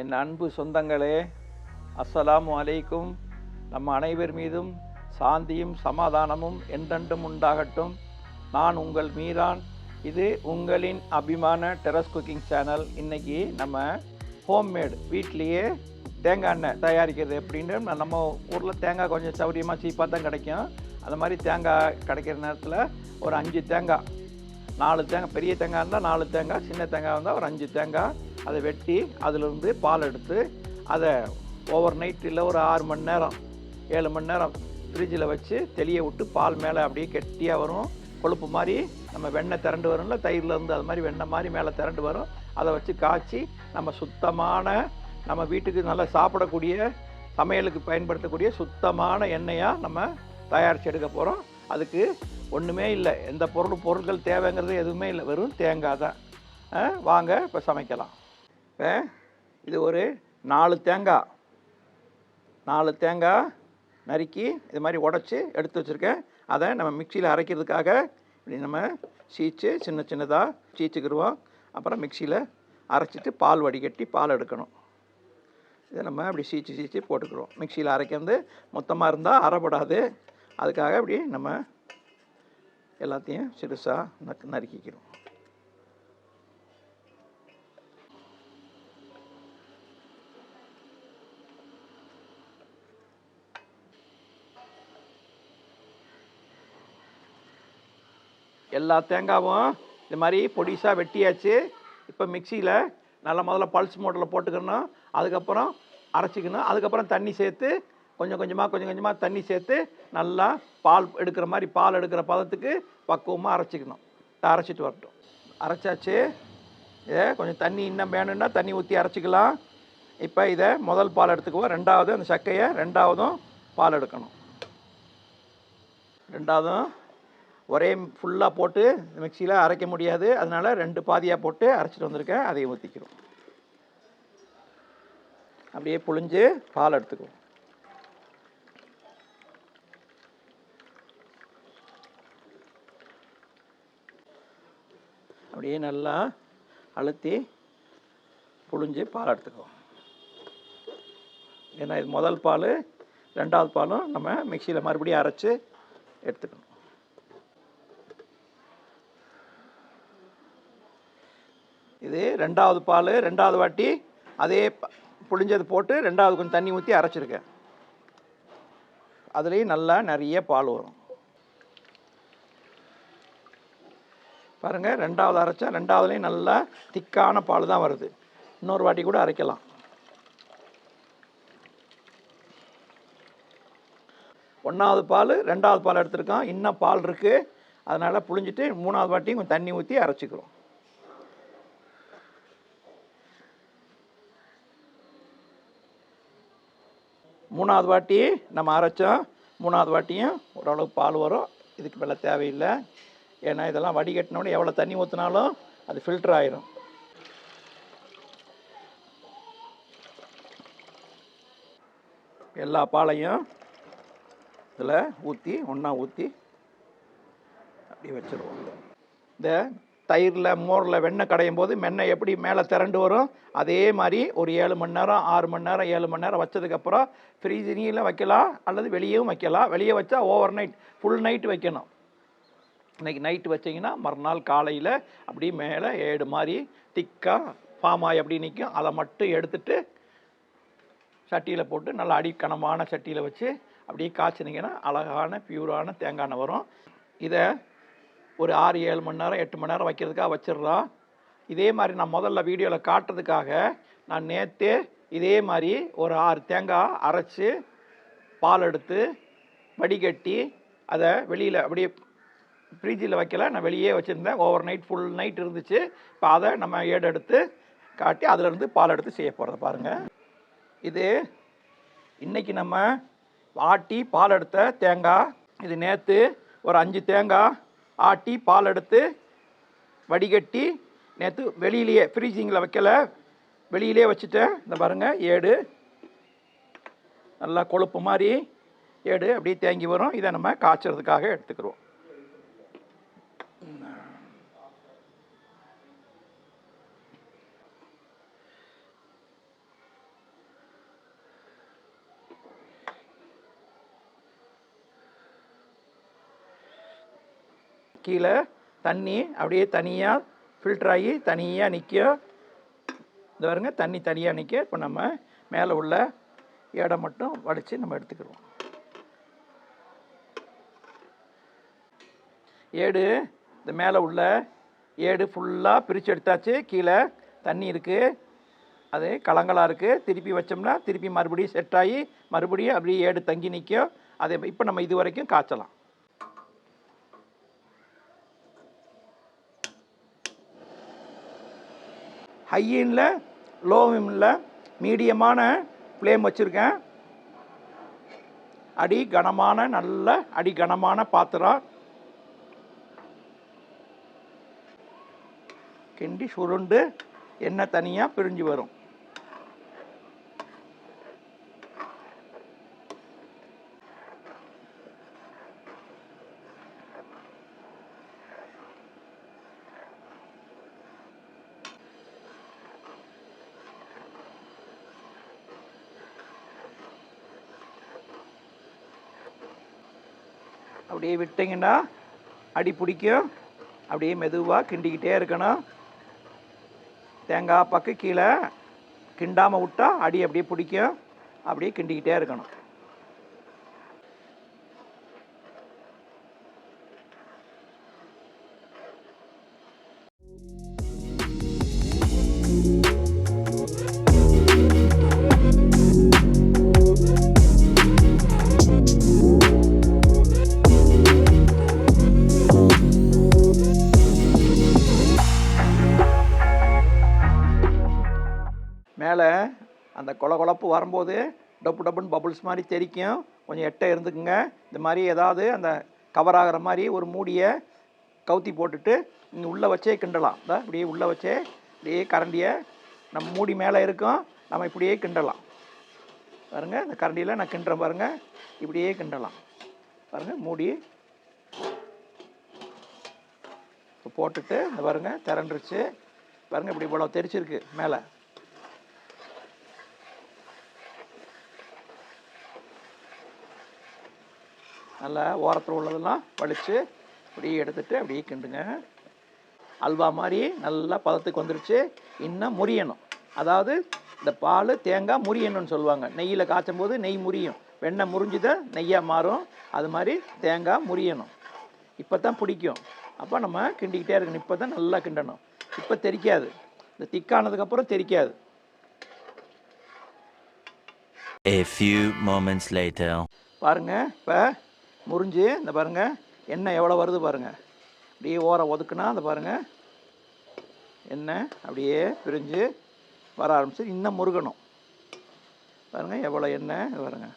என் அன்பு சொந்தங்களே அஸ்ஸலாமு அலைக்கும். நம்ம அனைவர் மீதும் சாந்தியும் சமாதானமும் என்றென்றும் உண்டாகட்டும். நான் உங்கள் மீரான். இது உங்களின் அபிமான டெரஸ் குக்கிங் சேனல் இன்றைக்கி நம்ம ஹோம்மேடு வீட்லேயே தேங்காய் எண்ணெய் தயாரிக்கிறது எப்படின்னு நம்ம ஊரில் தேங்காய் கொஞ்சம் சௌரியமாக சீப்பாக தான் கிடைக்கும். அந்த மாதிரி தேங்காய் கிடைக்கிற நேரத்தில் ஒரு அஞ்சு தேங்காய் நாலு தேங்காய் பெரிய தேங்காய் இருந்தால் நாலு தேங்காய் சின்ன தேங்காய் இருந்தால் ஒரு அஞ்சு தேங்காய் அதை வெட்டி அதிலிருந்து பால் எடுத்து அதை ஓவர் நைட் இல்லை ஒரு ஆறு மணி நேரம் ஏழு மணி நேரம் ஃப்ரிட்ஜில் வச்சு தெளிய விட்டு பால் மேலே அப்படியே கெட்டியாக வரும். கொழுப்பு மாதிரி நம்ம வெண்ணெய் திரண்டு வரும்ல தயிர்லேருந்து அது மாதிரி வெண்ணெய் மாதிரி மேலே திரண்டு வரும். அதை வச்சு காய்ச்சி நம்ம சுத்தமான நம்ம வீட்டுக்கு நல்லா சாப்பிடக்கூடிய சமையலுக்கு பயன்படுத்தக்கூடிய சுத்தமான எண்ணெயாக நம்ம தயாரித்து எடுக்க போகிறோம் அதுக்கு ஒன்றுமே இல்லை. எந்த பொருள் பொருட்கள் தேவைங்கிறது எதுவுமே இல்லை. வெறும் தேங்காய் தான். வாங்க இப்போ சமைக்கலாம். இப்போ இது ஒரு நாலு தேங்காய் நாலு தேங்காய் நறுக்கி இது மாதிரி உடச்சி எடுத்து வச்சுருக்கேன். அதை நம்ம மிக்சியில் அரைக்கிறதுக்காக இப்படி நம்ம சீச்சு சின்ன சின்னதாக சீச்சுக்கிடுவோம் அப்புறம் மிக்சியில் அரைச்சிட்டு பால் வடிகட்டி பால் எடுக்கணும். இதை நம்ம அப்படி சீச்சு சீச்சு போட்டுக்கிறோம் மிக்சியில் அரைக்கிறது மொத்தமாக இருந்தால் அரைப்படாது. அதுக்காக இப்படி நம்ம எல்லாத்தையும் சிறுசாக நறுக்கிக்கிறோம். எல்லா தேங்காவும் இது மாதிரி பொடிசாக வெட்டியாச்சு. இப்போ மிக்சியில் நல்லா முதல்ல பல்ஸ் மோட்டரில் போட்டுக்கணும். அதுக்கப்புறம் அரைச்சிக்கணும். அதுக்கப்புறம் தண்ணி சேர்த்து கொஞ்சம் கொஞ்சமாக கொஞ்சம் கொஞ்சமாக தண்ணி சேர்த்து நல்லா பால் எடுக்கிற மாதிரி பால் எடுக்கிற பதத்துக்கு பக்குவமாக அரைச்சிக்கணும். அரைச்சிட்டு வரட்டும். அரைச்சாச்சு. இதை கொஞ்சம் தண்ணி இன்னும் வேணும்னா தண்ணி ஊற்றி அரைச்சிக்கலாம். இப்போ இதை முதல் பால் எடுத்துக்குவோம். ரெண்டாவது அந்த சக்கையை ரெண்டாவதும் பால் எடுக்கணும். ரெண்டாவதும் ஒரே ஃபுல்லாக போட்டு மிக்சியில் அரைக்க முடியாது. அதனால் ரெண்டு பாதியாக போட்டு அரைச்சிட்டு வந்திருக்கேன். அதையும் ஊற்றிக்கிறோம் அப்படியே புழிஞ்சு பால் எடுத்துக்குவோம். அப்படியே நல்லா அழுத்தி புழிஞ்சு பால் எடுத்துக்குவோம். ஏன்னா இது முதல் பால். ரெண்டாவது பாலும் நம்ம மிக்சியில் மறுபடியும் அரைச்சி எடுத்துக்கணும். இது ரெண்டாவது பால் ரெண்டாவது வாட்டி அதே ப- புழிஞ்சது போட்டு ரெண்டாவது கொஞ்சம் தண்ணி ஊற்றி அரைச்சிருக்கேன் அதுலேயும் நல்லா நிறைய பால் வரும். பாருங்கள் ரெண்டாவது அரைச்சா ரெண்டாவதுலேயும் நல்லா திக்கான பால் தான் வருது. இன்னொரு வாட்டி கூட அரைக்கலாம். ஒன்றாவது பால் ரெண்டாவது பால் எடுத்திருக்கோம். இன்னும் பால் இருக்குது அதனால் புழிஞ்சிட்டு மூணாவது வாட்டியும் கொஞ்சம் தண்ணி ஊற்றி அரைச்சிக்கிறோம். மூணாவது வாட்டி நம்ம அரைச்சோம். மூணாவது வாட்டியும் ஓரளவுக்கு பால் வரும். இதுக்கு மேலே தேவையில்லை. ஏன்னா இதெல்லாம் வடிகட்டினோடனே எவ்வளோ தண்ணி ஊற்றினாலும் அது ஃபில்டர் ஆயிரும். எல்லா பாலையும் இதில் ஊற்றி ஒன்றா ஊற்றி அப்படியே வச்சிருவோம். இந்த தயிரில் மோரில் வெண்ணெய் கடையும் போது வெண்ணெய் எப்படி மேலே திரண்டு வரும்? அதே மாதிரி ஒரு ஏழு மணி நேரம் ஆறு மணி நேரம் ஏழு மணி நேரம் வச்சதுக்கப்புறம் ஃப்ரீஜினியில் வைக்கலாம் அல்லது வெளியேவும் வைக்கலாம். வெளியே வச்சா ஓவர் நைட் ஃபுல் நைட் வைக்கணும். இன்றைக்கி நைட்டு வச்சிங்கன்னா மறுநாள் காலையில் அப்படியே மேலே ஏடு மாதிரி திக்காக ஃபார்ம் ஆகி அப்படி நிற்கும் அதை மட்டும் எடுத்துட்டு சட்டியில் போட்டு நல்லா அடிக்கனமான சட்டியில் வச்சு அப்படியே காய்ச்சினீங்கன்னா அழகான பியூரான தேங்காய் எண்ணெய் வரும். இதை ஒரு ஆறு ஏழு மணி நேரம் எட்டு மணி நேரம் வைக்கிறதுக்காக வச்சிடுறோம். இதே மாதிரி நான் முதல்ல வீடியோவில் காட்டுறதுக்காக நான் நேற்று இதே மாதிரி ஒரு ஆறு தேங்காய் அரைச்சி பால் எடுத்து வடிகட்டி அதை வெளியில் அப்படியே ஃப்ரிட்ஜில் வைக்கல நான் வெளியே வச்சுருந்தேன். ஓவர் நைட் ஃபுல் நைட் இருந்துச்சு. இப்போ அதை நம்ம ஏடு எடுத்து காட்டி அதிலிருந்து பால் எடுத்து செய்ய போகிறத பாருங்கள் இது இன்றைக்கி நம்ம ஆட்டி பால் எடுத்த தேங்காய். இது நேற்று ஒரு அஞ்சு தேங்காய் ஆட்டி பால் எடுத்து வடிகட்டி நேற்று வெளியிலேயே ஃப்ரீசிங்கில் வைக்கல. வெளியிலே வச்சுட்டேன். இந்த பாருங்கள் ஏடு. நல்லா கொழுப்பு மாதிரி. ஏடு அப்படியே தேங்கி வரும். இதை நம்ம காய்ச்சறதுக்காக எடுத்துக்கிறோம் கீழே தண்ணி அப்படியே தனியாக ஃபில்டர் ஆகி தனியாக நிற்கும் இந்த பாருங்க தண்ணி தனியாக நிற்க இப்போ நம்ம மேலே உள்ள ஏடை மட்டும் வடித்து நம்ம எடுத்துக்கிடுவோம். ஏடு இந்த மேலே உள்ள ஏடு ஃபுல்லாக பிரித்து எடுத்தாச்சு. கீழே தண்ணி இருக்குது அது கலங்களாக இருக்குது திருப்பி வச்சோம்னா திருப்பி மறுபடியும் செட் ஆகி மறுபடியும் அப்படியே ஏடு தங்கி நிற்கும் அதை இப்போ நம்ம இது வரைக்கும் காய்ச்சலாம். ஹையின்ல லோவிமில் மீடியமான ஃப்ளேம் வச்சுருக்கேன். அடி கனமான நல்ல அடி கனமான பாத்திரம். கிண்டி சுருண்டு எண்ணெய் தனியாக பிரிஞ்சு வரும். அப்படியே விட்டிங்கன்னா அடி பிடிக்கும். அப்படியே மெதுவாக கிண்டிக்கிட்டே இருக்கணும். தேங்காய் பக்கு கீழே கிண்டாமல் விட்டால் அடி அப்படியே பிடிக்கும். அப்படியே கிண்டிக்கிட்டே இருக்கணும். மேலே அந்த கொல கொலப்பு வரும்போது டப்பு டப்புன்னு பபுள்ஸ் மாதிரி தெரிக்கும். கொஞ்சம் எட்ட இருந்துக்குங்க. இந்த மாதிரி ஏதாவது அந்த கவர் ஆகிற மாதிரி ஒரு மூடியை கவுத்தி போட்டுட்டு இங்கே உள்ளே வச்சே கிண்டலாம். இந்த இப்படியே உள்ளே வச்சே இப்படியே கரண்டியை நம்ம மூடி மேலே இருக்கும். நம்ம இப்படியே கிண்டலாம். பாருங்க இந்த கரண்டியில் நான் கிண்டுறேன் பாருங்கள் இப்படியே கிண்டலாம். பாருங்கள் மூடி. இப்போ போட்டுட்டு இந்த பாருங்கள் திரண்டுருச்சு பாருங்க இப்படி இவ்வளோ தெரிச்சிருக்கு மேலே. நல்லா ஓரத்தில் உள்ளதெல்லாம் வலிச்சு அப்படியே எடுத்துட்டு அப்படியே கிண்டுங்க. அல்வா மாதிரி நல்லா பதத்துக்கு வந்துருச்சு. இன்னும் முரியணும் அதாவது இந்த பால் தேங்காய் முரியணும்னு சொல்லுவாங்க. நெய்யில் காய்ச்சும் போது நெய் முரியும் வெண்ணெய் முறிஞ்சுதான் நெய்யாக மாறும். அது மாதிரி தேங்காய் முரியணும் இப்போ தான் பிடிக்கும். அப்போ நம்ம கிண்டிக்கிட்டே இருக்கணும். இப்போ தான் நல்லா கிண்டணும். இப்போ தெரிக்காது. இந்த திக்கானதுக்கப்புறம் தெரிக்காது. A few moments later. பாருங்க. இப்போ முறிஞ்சு இந்த பாருங்கள் எண்ணெய் எவ்வளோ வருது பாருங்கள் அப்படியே ஓரம் ஒதுக்குனா அந்த பாருங்கள் எண்ணெய் அப்படியே பிரிஞ்சு வர ஆரம்பிச்சு இன்னும் முருகணும். பாருங்கள் எவ்வளோ எண்ணெய் பாருங்கள் பாருங்க.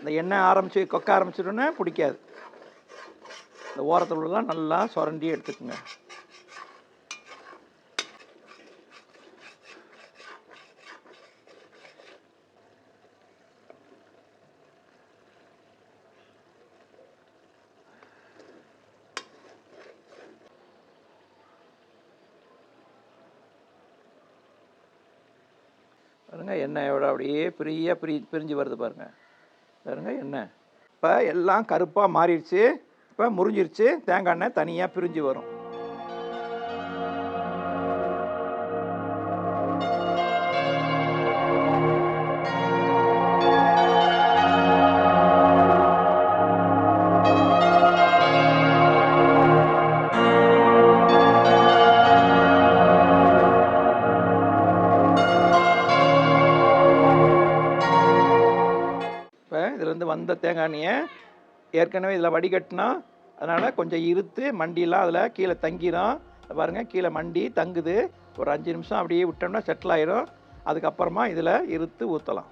இந்த எண்ணெய் ஆரம்பித்து கொக்க ஆரம்பிச்சிட்டோன்னே பிடிக்காது. இந்த ஓரத்தில் உள்ளலாம் நல்லா சுரண்டி எடுத்துக்கோங்க. பாருங்கள் எண்ணெய் எவ்வளோ அப்படியே ஃப்ரீயாக பிரி பிரிஞ்சு வருது பாருங்கள் பாருங்கள் எண்ணெய். இப்போ எல்லாம் கருப்பாக மாறிடுச்சு. இப்போ முறிஞ்சிருச்சு. தேங்காய் எண்ணெய் தனியாக பிரிஞ்சு வரும். தேங்காய் எண்ணெயை ஏற்கனவே இதில் வடிகட்டினா அதனால் கொஞ்சம் இருத்து மண்டியெல்லாம் அதில் கீழே தங்கிடும் பாருங்கள் கீழே மண்டி தங்குது. ஒரு அஞ்சு நிமிஷம் அப்படியே விட்டோம்னா செட்டில் ஆயிரும். அதுக்கப்புறமா இதில் இருத்து ஊற்றலாம்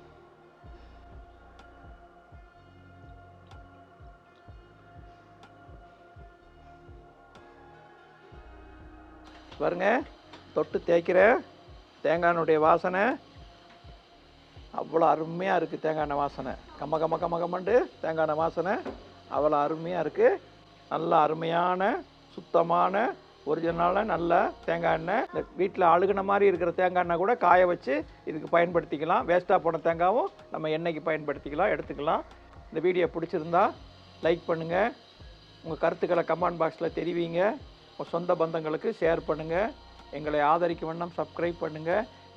பாருங்க தொட்டு தேய்க்கிற தேங்காயினுடைய வாசனை அவ்வளோ அருமையாக இருக்குது தேங்காய் எண்ணெய் வாசனை. கம்ம கம்ம கம்ம கம்மண்டு தேங்காய் எண்ணெய் வாசனை. அவ்வளோ அருமையாக இருக்குது நல்ல அருமையான சுத்தமான ஒரிஜினலான நல்ல தேங்காய் எண்ணெய். இந்த வீட்டில் அழுகுன மாதிரி இருக்கிற தேங்காய் எண்ணெய் கூட காய வச்சு இதுக்கு பயன்படுத்திக்கலாம். வேஸ்ட்டாக போன தேங்காயும் நம்ம எண்ணெய்க்கு பயன்படுத்திக்கலாம் எடுத்துக்கலாம். இந்த வீடியோ பிடிச்சிருந்தா லைக் பண்ணுங்கள் உங்கள் கருத்துக்களை கமெண்ட் பாக்ஸில் தெரிவிங்க. உங்கள் சொந்த பந்தங்களுக்கு ஷேர் பண்ணுங்கள் எங்களை ஆதரிக்கும் வண்ணம் சப்ஸ்கிரைப் பண்ணுங்கள்